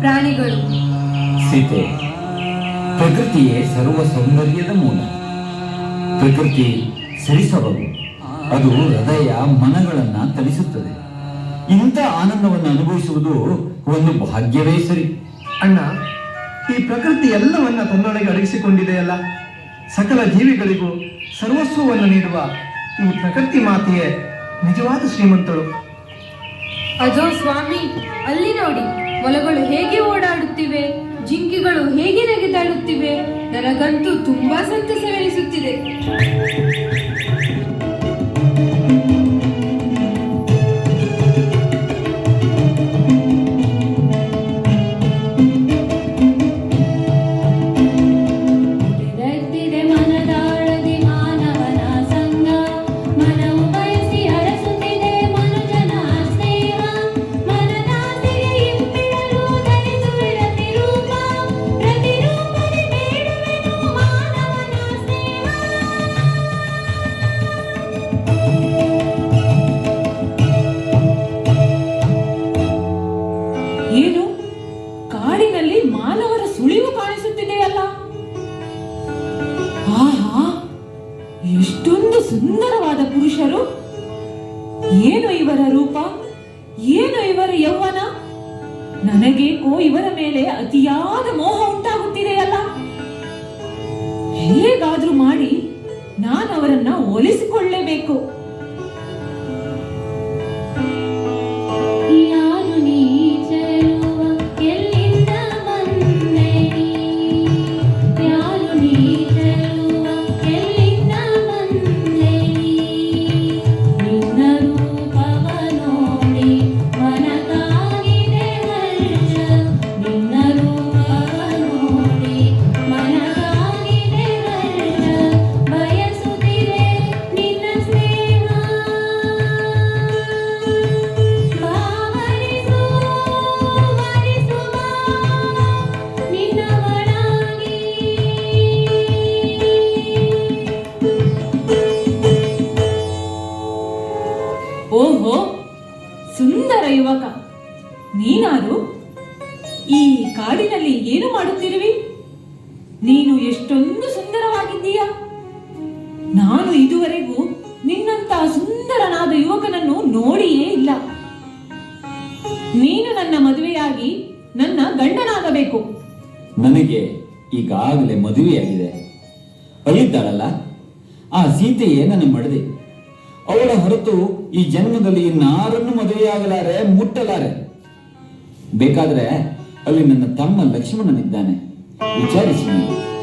ಪ್ರಾಣಿಗಳು. ಸೀತೆ ಪ್ರಕೃತಿಯೇ ಸರ್ವ ಸೌಂದರ್ಯದ ಮೂಲ. ಪ್ರಕೃತಿ ಸರಿಸಬಹುದು ಅದು ಹೃದಯ ಮನಗಳನ್ನ ತಲಿಸುತ್ತದೆ ಇಂಥ ಆನಂದವನ್ನು ಅನುಭವಿಸುವುದು ಒಂದು ಭಾಗ್ಯವೇ ಸರಿ. ಅಣ್ಣ ಈ ಪ್ರಕೃತಿ ಎಲ್ಲವನ್ನ ತನ್ನೊಳಗೆ ಅಡಗಿಸಿಕೊಂಡಿದೆಯಲ್ಲ ಸಕಲ ಜೀವಿಗಳಿಗೂ ಸರ್ವಸ್ವವನ್ನು ನೀಡುವ ಈ ಪ್ರಕೃತಿ ಮಾತೆಯೇ ನಿಜವಾದ ಶ್ರೀಮಂತಳು. ಅಜೋ ಸ್ವಾಮಿ ಅಲ್ಲಿ ನೋಡಿ. ಮೊಲಗಳು ಹೇಗೆ ಓಡಾಡುತ್ತಿವೆ ಜಿಂಕೆಗಳು ಹೇಗೆ ನಗೆದಾಡುತ್ತಿವೆ ನನಗಂತೂ ತುಂಬಾ ಸಂತಸವೆನಿಸುತ್ತಿದೆ ನನಗೇಕೋ ಇವರ ಮೇಲೆ ಅತಿಯಾದ ಮೋಹ ಉಂಟಾಗುತ್ತಿದೆಯಲ್ಲ? ಹೇಗಾದ್ರೂ ಮಾಡಿ ನಾನು ಅವರನ್ನ ಒಲಿಸಿಕೊಳ್ಳಲೇಬೇಕು ಆ ಮಾಡಿದೆ ನನ್ನ ಮಡದೆ? ಅವಳ ಹೊರತು ಈ ಜನ್ಮದಲ್ಲಿ ಇನ್ನಾರನ್ನು ಮದುವೆಯಾಗಲಾರೆ, ಮುಟ್ಟಲಾರೆ. ಬೇಕಾದ್ರೆ ಅಲ್ಲಿ ನನ್ನ ತಮ್ಮ ಲಕ್ಷ್ಮಣನಿದ್ದಾನೆ. ವಿಚಾರಿಸಿ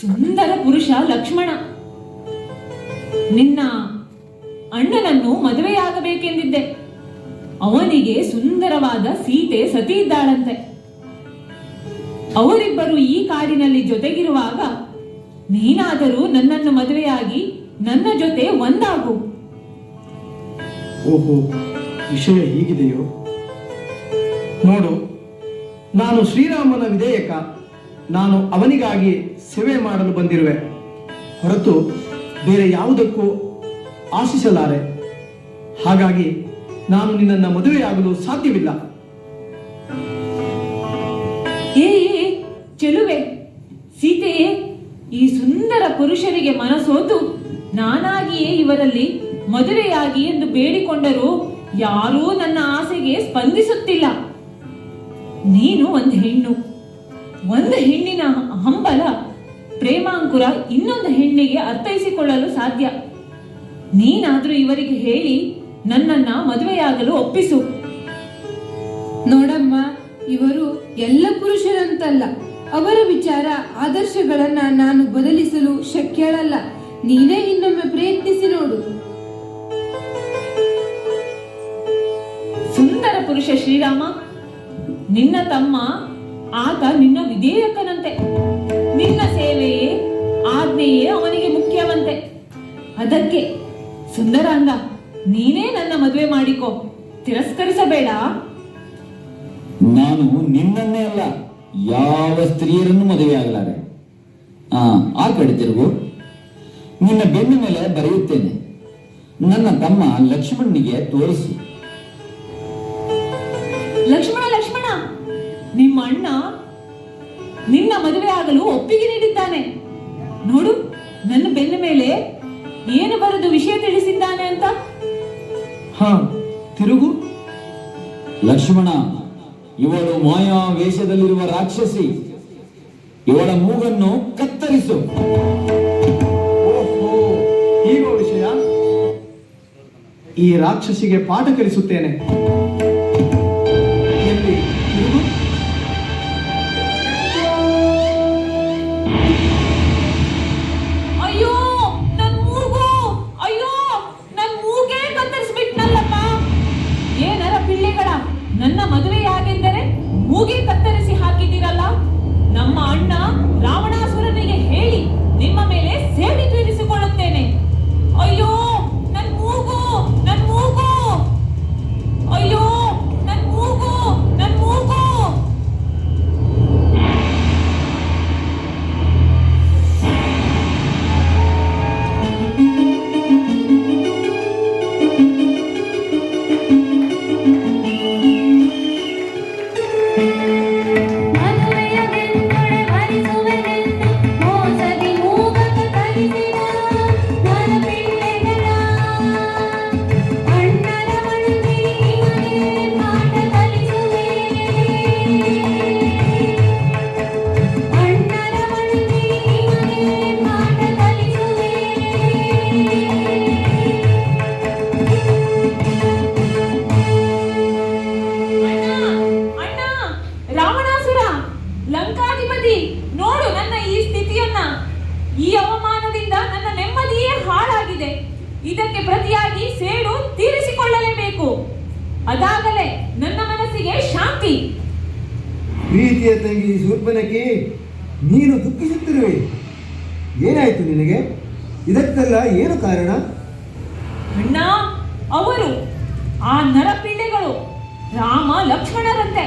ಸುಂದರ ಪುರುಷ ಲಕ್ಷ್ಮಣ. ನಿನ್ನ ಅಣ್ಣನನ್ನು ಮದುವೆಯಾಗಬೇಕೆಂದಿದ್ದೆ. ಅವನಿಗೆ ಸುಂದರವಾದ ಸೀತೆ ಸತಿ ಇದ್ದಾಳಂತೆ. ಅವರಿಬ್ಬರು ಈ ಕಾಡಿನಲ್ಲಿ ಜೊತೆಗಿರುವಾಗ ನೀನಾದರೂ ನನ್ನನ್ನು ಮದುವೆಯಾಗಿ ನನ್ನ ಜೊತೆ ಒಂದಾಗು. ಓಹೋ, ವಿಷಯ ಹೀಗಿದೆಯೋ? ನೋಡು, ನಾನು ಶ್ರೀರಾಮನ ವಿಧೇಯಕ ನಾನು ಅವನಿಗಾಗಿ ಸೇವೆ ಮಾಡಲು ಬಂದಿರುವೆ. ಹೊರತು ಬೇರೆ ಯಾವುದಕ್ಕೂ ಆಶಿಸಲಾರೆ. ಹಾಗಾಗಿ ನಾನು ನಿನ್ನನ್ನು ಮದುವೆಯಾಗಲು ಸಾಧ್ಯವಿಲ್ಲ. ಏ ಚೆಲುವೆ. ಸೀತೆಯೇ, ಈ ಸುಂದರ ಪುರುಷರಿಗೆ ಮನಸೋತು. ನಾನಾಗಿಯೇ ಇವರಲ್ಲಿ ಮದುವೆಯಾಗಿ ಎಂದು ಬೇಡಿಕೊಂಡರೂ ಯಾರೂ ನನ್ನ ಆಸೆಗೆ ಸ್ಪಂದಿಸುತ್ತಿಲ್ಲ. ನೀನು ಒಂದು ಹೆಣ್ಣು. ಒಂದು ಹೆಣ್ಣಿನ ಹಂಬಲ ಪ್ರೇಮಾಂಕುರ ಇನ್ನೊಂದು ಹೆಣ್ಣಿಗೆ ಅರ್ಥೈಸಿಕೊಳ್ಳಲು ಸಾಧ್ಯ. ನೀನಾದ್ರೂ ಇವರಿಗೆ ಹೇಳಿ ನನ್ನನ್ನ ಮದುವೆಯಾಗಲು ಒಪ್ಪಿಸು. ನೋಡಮ್ಮ ಇವರು ಎಲ್ಲ ಪುರುಷರಂತಲ್ಲ. ಅವರ ವಿಚಾರ ಆದರ್ಶಗಳನ್ನ ನಾನು ಬದಲಿಸಲು ಶಕ್ಯಳಲ್ಲ. ನೀನೇ ಇನ್ನೊಮ್ಮೆ ಪ್ರಯತ್ನಿಸಿ ನೋಡು. ಸುಂದರ ಪುರುಷ ಶ್ರೀರಾಮ ನಿನ್ನ ತಮ್ಮ ಆತ ನಿನ್ನ ವಿಧೇಯಕನಂತೆ. ನಿನ್ನ ಸೇವೆಯೇ ಆಜ್ಞೆಯೇ ಅವನಿಗೆ ಮುಖ್ಯವಂತೆ. ಅದಕ್ಕೆ ಸುಂದರಾಂಗ ನೀನೇ ನನ್ನ ಮದುವೆ ಮಾಡಿಕೋ. ತಿರಸ್ಕರಿಸಬೇಡ. ನಾನು ನಿನ್ನನ್ನೇ ಅಲ್ಲ ಯಾವ ಸ್ತ್ರೀಯರನ್ನು ಮದುವೆಯಾಗಲಾರೆ ಆ ಆ ಕಡೆ ತಿರುಗು. ನಿನ್ನ ಬೆನ್ನ ಮೇಲೆ ಬರೆಯುತ್ತೇನೆ. ನನ್ನ ತಮ್ಮ ಲಕ್ಷ್ಮಣನಿಗೆ ತೋರಿಸು. ಲಕ್ಷ್ಮಣ ಲಕ್ಷ್ಮಣ! ನಿಮ್ಮ ಅಣ್ಣ ನಿನ್ನ ಮದುವೆ ಆಗಲು ಒಪ್ಪಿಗೆ ನೀಡಿದ್ದಾನೆ. ನೋಡು ನನ್ನ ಬೆನ್ನ ಮೇಲೆ ಏನು ಬರೆದು ವಿಷಯ ತಿಳಿಸಿದ್ದಾನೆ ಅಂತ. ಹಾ ತಿರುಗು. ಲಕ್ಷ್ಮಣ ಇವಳು ಮಾಯಾ ವೇಷದಲ್ಲಿರುವ ರಾಕ್ಷಸಿ. ಇವಳ ಮೂಗನ್ನು ಕತ್ತರಿಸು. ಓಹೋ ಹೀಗೋ ವಿಷಯ? ಈ ರಾಕ್ಷಸಿಗೆ ಪಾಠ ಕಲಿಸುತ್ತೇನೆ. ಮದುವೆ ಯಾಕೆಂದರೆ ಮೂಗಿ ಕತ್ತರಿಸಿ ಸರಿಯಾಗಿ ಸೇಡು ತೀರಿಸಿಕೊಳ್ಳಲೇಬೇಕು. ಅದಾಗಲೇ ನನ್ನ ಮನಸ್ಸಿಗೆ ಶಾಂತಿ. ಪ್ರೀತಿಯ ತಂಗಿ ಶೂರ್ಪನಕಿ ನೀನು ದುಃಖಿಸುತ್ತಿರುವೆ. ಏನಾಯ್ತು ನಿನಗೆ? ಇದಕ್ಕೆಲ್ಲ ಏನು ಕಾರಣ? ಅಣ್ಣ ಅವರು ಆ ನರಪಿಳ್ಳೆಗಳು ರಾಮ ಲಕ್ಷ್ಮಣರಂತೆ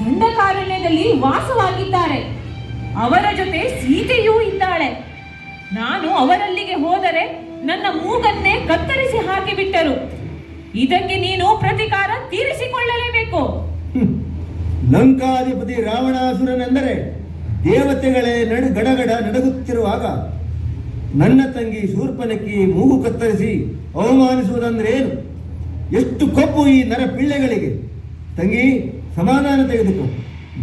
ದಂಡಕಾರಣ್ಯದಲ್ಲಿ ವಾಸವಾಗಿದ್ದಾರೆ. ಅವರ ಜೊತೆ ಸೀತೆಯೂ ಇದ್ದಾಳೆ. ನಾನು ಅವರಲ್ಲಿಗೆ ಹೋದರೆ ನನ್ನ ಮೂಗನ್ನೇ ಕತ್ತರಿಸಿ ಹಾಕಿಬಿಟ್ಟರು ಇದಕ್ಕೆ ನೀನು ಪ್ರತಿಕಾರ ತೀರಿಸಿಕೊಳ್ಳಲೇಬೇಕು. ಲಂಕಾಧಿಪತಿ ರಾವಣಾಸುರನೆಂದರೆ ದೇವತೆಗಳೇ ನಡು ಗಡಗಡ ನಡಗುತ್ತಿರುವಾಗ ನನ್ನ ತಂಗಿ ಶೂರ್ಪನಕ್ಕಿ ಮೂಗು ಕತ್ತರಿಸಿ ಅವಮಾನಿಸುವುದಂದ್ರೆ ಏನು ಎಷ್ಟು ಕೊಬ್ಬು ಈ ನರ ಪಿಳ್ಳೆಗಳಿಗೆ ತಂಗಿ, ಸಮಾಧಾನ ತೆಗೆದುಕೋ.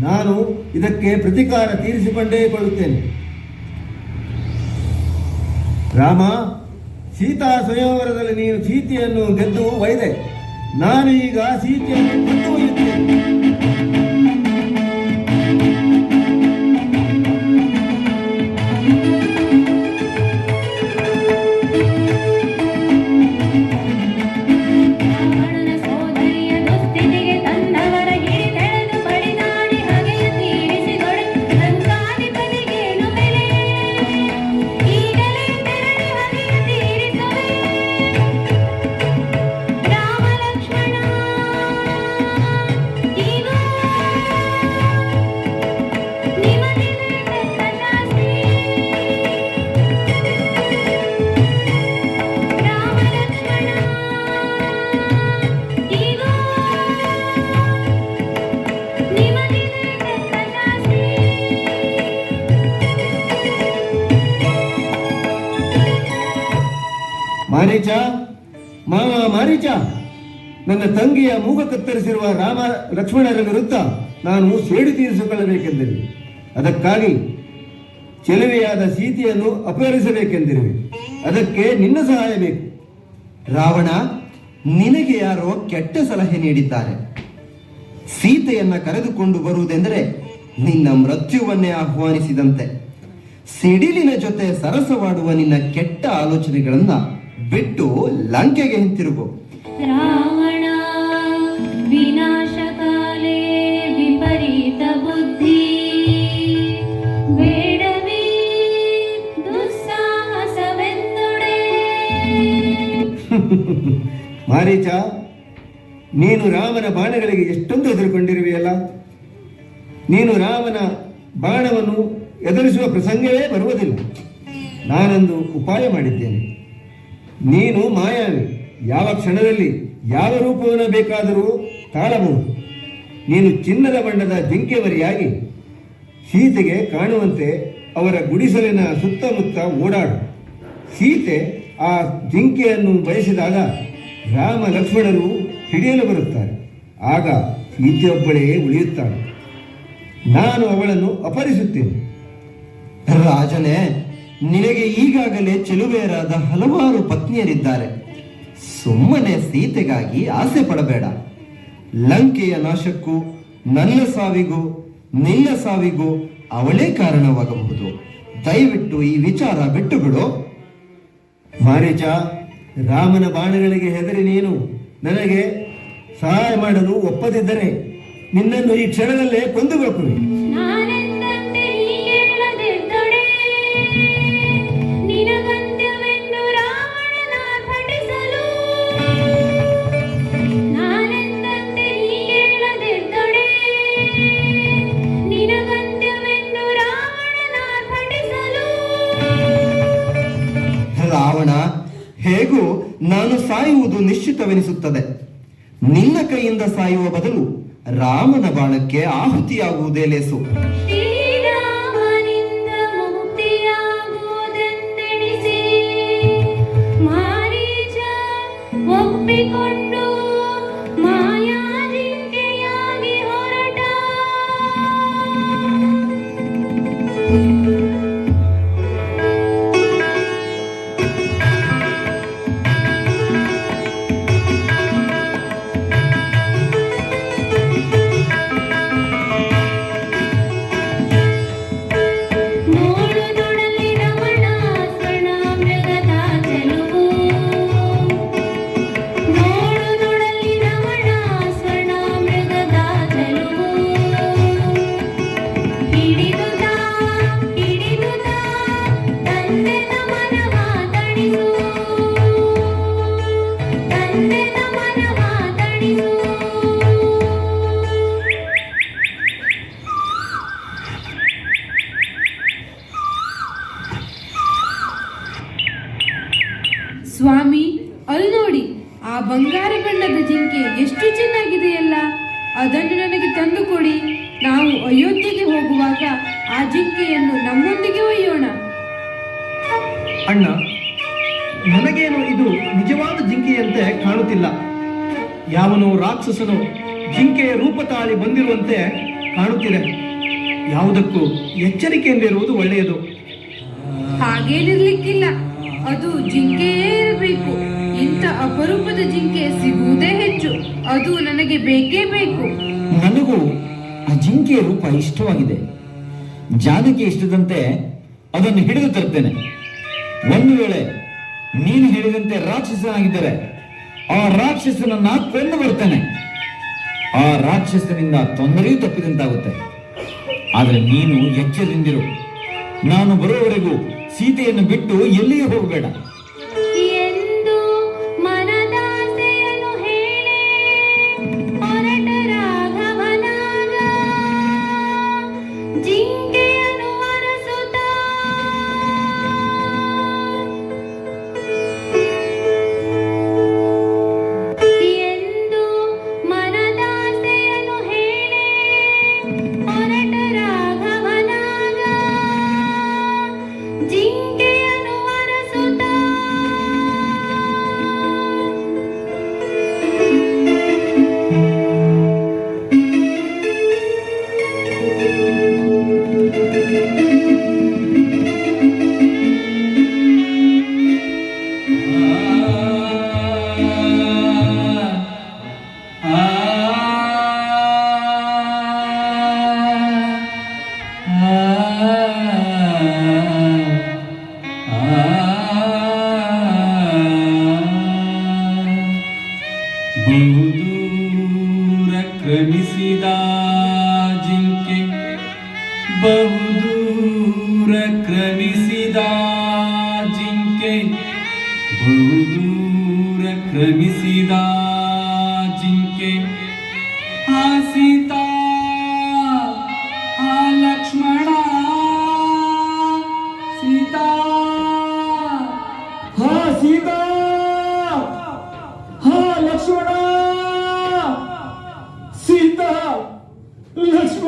ನಾನು ಇದಕ್ಕೆ ಪ್ರತಿಕಾರ ತೀರಿಸಿಕೊಂಡೇ ಕೊಳ್ಳುತ್ತೇನೆ. ರಾಮ ಸೀತಾ ಸ್ವಯಂವರದಲ್ಲಿ ನೀನು ಸೀತೆಯನ್ನು ಗೆದ್ದು ಒಯ್ದೆ. ನಾನು ಈಗ ಸೀತೆಯನ್ನು ಗೆದ್ದು ಒಯ್ಯುತ್ತೇನೆ ನನ್ನ ತಂಗಿಯ ಮೂಗ ಕತ್ತರಿಸಿರುವ ರಾಮ ಲಕ್ಷ್ಮಣರ ವಿರುದ್ಧ ನಾನು ಸೇಡು ತೀರಿಸಿಕೊಳ್ಳಬೇಕೆಂದಿರುವೆ ಅದಕ್ಕಾಗಿ ಚೆಲುವೆಯಾದ ಸೀತೆಯನ್ನು ಅಪಹರಿಸಬೇಕೆಂದಿರುವೆ ಅದಕ್ಕೆ ನಿನ್ನ ಸಹಾಯ ಬೇಕು. ರಾವಣ ನಿನಗೆ ಯಾರೋ ಕೆಟ್ಟ ಸಲಹೆ ನೀಡಿದ್ದಾರೆ. ಸೀತೆಯನ್ನ ಕರೆದುಕೊಂಡು ಬರುವುದೆಂದರೆ ನಿನ್ನ ಮೃತ್ಯುವನ್ನೇ ಆಹ್ವಾನಿಸಿದಂತೆ. ಸಿಡಿಲಿನ ಜೊತೆ ಸರಸವಾಡುವ ನಿನ್ನ ಕೆಟ್ಟ ಆಲೋಚನೆಗಳನ್ನ ಬಿಟ್ಟು ಲಂಕೆಗೆ ಹಿಂತಿರುಗು. ಮಾರೀಚ, ನೀನು ರಾಮನ ಬಾಣಗಳಿಗೆ ಎಷ್ಟೊಂದು ಹೆದರುಕೊಂಡಿರುವೆಯಲ್ಲ? ನೀನು ರಾಮನ ಬಾಣವನ್ನು ಎದುರಿಸುವ ಪ್ರಸಂಗವೇ ಬರುವುದಿಲ್ಲ. ನಾನೊಂದು ಉಪಾಯ ಮಾಡಿದ್ದೇನೆ. ನೀನು ಮಾಯಾವಿ, ಯಾವ ಕ್ಷಣದಲ್ಲಿ ಯಾವ ರೂಪವನ್ನು ಬೇಕಾದರೂ ತಾಳಬಹುದು. ನೀನು ಚಿನ್ನದ ಬಣ್ಣದ ಜಿಂಕೆವರಿಯಾಗಿ ಸೀತೆಗೆ ಕಾಣುವಂತೆ ಅವರ ಗುಡಿಸಲಿನ ಸುತ್ತಮುತ್ತ ಓಡಾಡು. ಸೀತೆ ಆ ಜಿಂಕೆಯನ್ನು ಬಯಸಿದಾಗ ರಾಮ ಲಕ್ಷ್ಮಣರು ಹಿಡಿಯಲು ಬರುತ್ತಾರೆ. ಆಗ ಸೀತೆಯೊಬ್ಬಳೇ ಉಳಿಯುತ್ತಾಳೆ. ನಾನು ಅವಳನ್ನು ಅಪಹರಿಸುತ್ತೇನೆ. ರಾಜನೇ ನಿನಗೆ ಈಗಾಗಲೇ ಚೆಲುವೆಯರಾದ ಹಲವಾರು ಪತ್ನಿಯರಿದ್ದಾರೆ. ಸುಮ್ಮನೆ ಸೀತೆಗಾಗಿ ಆಸೆ ಪಡಬೇಡ. ಲಂಕೆಯ ನಾಶಕ್ಕೂ ನನ್ನ ಸಾವಿಗೂ ನಿನ್ನ ಸಾವಿಗೂ ಅವಳೇ ಕಾರಣವಾಗಬಹುದು. ದಯವಿಟ್ಟು ಈ ವಿಚಾರ ಬಿಟ್ಟುಬಿಡು. ಮಾರೀಚ ರಾಮನ ಬಾಣಗಳಿಗೆ ಹೆದರಿ ನೀನು ನನಗೆ ಸಹಾಯ ಮಾಡಲು ಒಪ್ಪದಿದ್ದರೆ ನಿನ್ನನ್ನು ಈ ಕ್ಷಣದಲ್ಲೇ ಕೊಂದುಬೇಕು ಹೇಗೂ ನಾನು ಸಾಯುವುದು ನಿಶ್ಚಿತವೆನಿಸುತ್ತದೆ. ನಿನ್ನ ಕೈಯಿಂದ ಸಾಯುವ ಬದಲು ರಾಮನ ಬಾಣಕ್ಕೆ ಆಹುತಿಯಾಗುವುದೇ ಲೇಸು. ಶ್ರೀರಾಮನಿಂದ ಕಾಣುತ್ತಿಲ್ಲ. ಯಾವನೋ ರಾಕ್ಷಸನು ಜಿಂಕೆಯ ರೂಪ ತಾಳಿ ಬಂದಿರುವಂತೆ ಕಾಣುತ್ತಿದೆ. ಯಾವುದಕ್ಕೂ ಎಚ್ಚರಿಕೆಯಿಂದಿರುವುದು ಒಳ್ಳೆಯದು. ಹಾಗೇನಿರ್ಲಿಕ್ಕಿಲ್ಲ. ಅದು ಜಿಂಕೆಯೇ ಇರಬೇಕು. ಇಂಥ ಅಪರೂಪದ ಜಿಂಕೆ ಸಿಗುವುದೇ ಹೆಚ್ಚು. ಅದು ನನಗೆ ಬೇಕೇ ಬೇಕು. ನನಗೂ ಆ ಜಿಂಕೆಯ ರೂಪ ಇಷ್ಟವಾಗಿದೆ. ಜಾನಕಿ ಇಷ್ಟದಂತೆ ಅದನ್ನು ಹಿಡಿದು ತರ್ತೇನೆ ಒಂದು ವೇಳೆ ನೀನು ಹೇಳಿದಂತೆ ರಾಕ್ಷಸನಾಗಿದ್ದರೆ ಆ ರಾಕ್ಷಸನನ್ನ ಕೊಂದು ಬರ್ತೇನೆ ಆ ರಾಕ್ಷಸನಿಂದ ತೊಂದರೆಯೂ ತಪ್ಪಿದಂತಾಗುತ್ತೆ. ಆದರೆ ನೀನು ಎಚ್ಚರದಿಂದಿರು. ನಾನು ಬರುವವರೆಗೂ ಸೀತೆಯನ್ನು ಬಿಟ್ಟು ಎಲ್ಲಿಯೂ ಹೋಗಬೇಡ.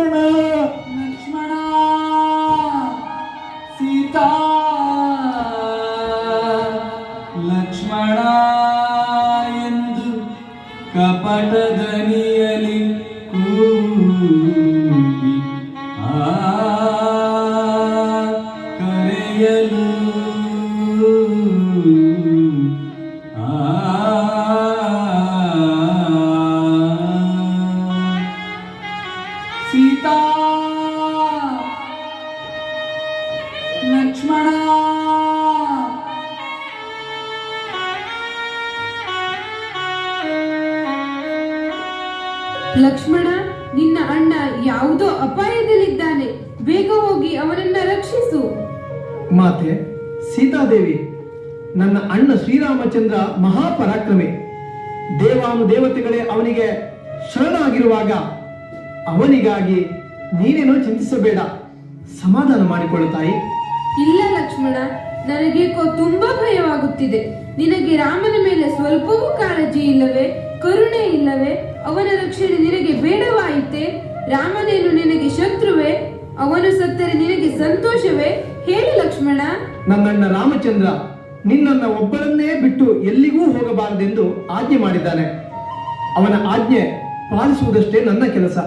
ಲಕ್ಷ್ಮಣ ಲಕ್ಷ್ಮಣ ನಿನ್ನ ಅಣ್ಣ ಯಾವುದೋ ಅಪಾಯದಲ್ಲಿದ್ದಾನೆ. ಬೇಗ ಹೋಗಿ ಅವನನ್ನ ರಕ್ಷಿಸು. ಮಾತೆ ಸೀತಾದೇವಿ ನನ್ನ ಅಣ್ಣ ಶ್ರೀರಾಮಚಂದ್ರ ಮಹಾಪರಾಕ್ರಮಿ. ದೇವಾನು ದೇವತೆಗಳೇ ಅವನಿಗೆ ಶರಣಾಗಿರುವಾಗ ಅವನಿಗಾಗಿ ನೀನೇನೋ ಚಿಂತಿಸಬೇಡ. ಸಮಾಧಾನ ಮಾಡಿಕೊಳ್ಳು ತಾಯಿ. ಇಲ್ಲ ಲಕ್ಷ್ಮಣ ನನಗೇಕೋ ತುಂಬಾ ಭಯವಾಗುತ್ತಿದೆ. ನಿನಗೆ ರಾಮನ ಮೇಲೆ ಸ್ವಲ್ಪವೂ ಕಾಳಜಿ ಇಲ್ಲವೇ ಕರುಣೆ ಇಲ್ಲವೇ? ಅವನ ರಕ್ಷಣೆ ನಿನಗೆ ಬೇಡವಾಯಿತೆ? ರಾಮನೇನು ನಿನಗೆ ಶತ್ರುವೆ? ಅವನು ಸತ್ತರೆ ನಿನಗೆ ಸಂತೋಷವೇ? ಹೇಳು ಲಕ್ಷ್ಮಣ. ನನ್ನಣ್ಣ ರಾಮಚಂದ್ರ, ನಿನ್ನನ್ನ ಒಬ್ಬರನ್ನೇ ಬಿಟ್ಟು ಎಲ್ಲಿಗೂ ಹೋಗಬಾರದೆಂದು ಆಜ್ಞೆ ಮಾಡಿದ್ದಾನೆ. ಅವನ ಆಜ್ಞೆ ಪಾಲಿಸುವುದಷ್ಟೇ ನನ್ನ ಕೆಲಸ.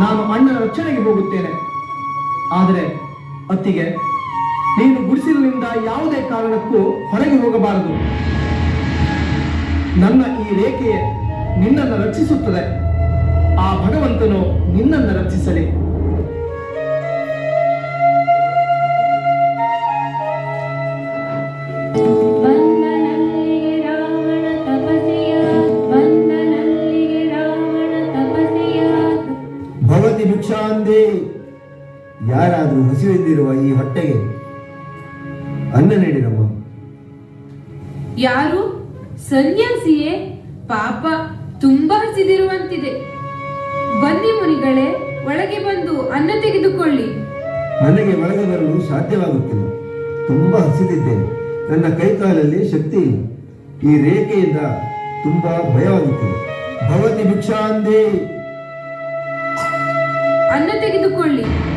ನಾನು ಅಣ್ಣನ ರಕ್ಷಣೆಗೆ ಹೋಗುತ್ತೇನೆ. ಆದರೆ ಅತ್ತಿಗೆ, ನೀನು ಗುಡಿಸಿಲಿನಿಂದ ಯಾವುದೇ ಕಾರಣಕ್ಕೂ ಹೊರಗೆ ಹೋಗಬಾರದು. ನನ್ನ ಈ ರೇಖೆ ನಿನ್ನನ್ನು ರಕ್ಷಿಸುತ್ತದೆ. ಆ ಭಗವಂತನು ನಿನ್ನನ್ನು ರಕ್ಷಿಸಲಿ. ಹೊಟ್ಟೆಗೆ ಅನ್ನ ನೀಡಿರಮ್ಮ. ಯಾರು? ಸನ್ಯಾಸಿಯೇ ಪಾಪ ತುಂಬಾ ಹಸಿದಿರುವಂತಿದೆ. ಬನ್ನಿ ಮುನಿಗಳೇ ಒಳಗೆ ಬಂದು ಅನ್ನ ತೆಗೆದುಕೊಳ್ಳಿ. ನನಗೆ ಒಳಗೆ ಬರಲು ಸಾಧ್ಯವಾಗುತ್ತಿಲ್ಲ. ತುಂಬಾ ಹಸಿದಿದ್ದೇನೆ. ನನ್ನ ಕೈಕಾಲಲ್ಲಿ ಶಕ್ತಿ ಇಲ್ಲ. ಈ ರೇಖೆಯಿಂದ ತುಂಬಾ ಭಯವಾಗುತ್ತಿದೆ. ಭವತಿ ಭಿಕ್ಷಾಂದೇ ಅನ್ನ ತೆಗೆದುಕೊಳ್ಳಿ.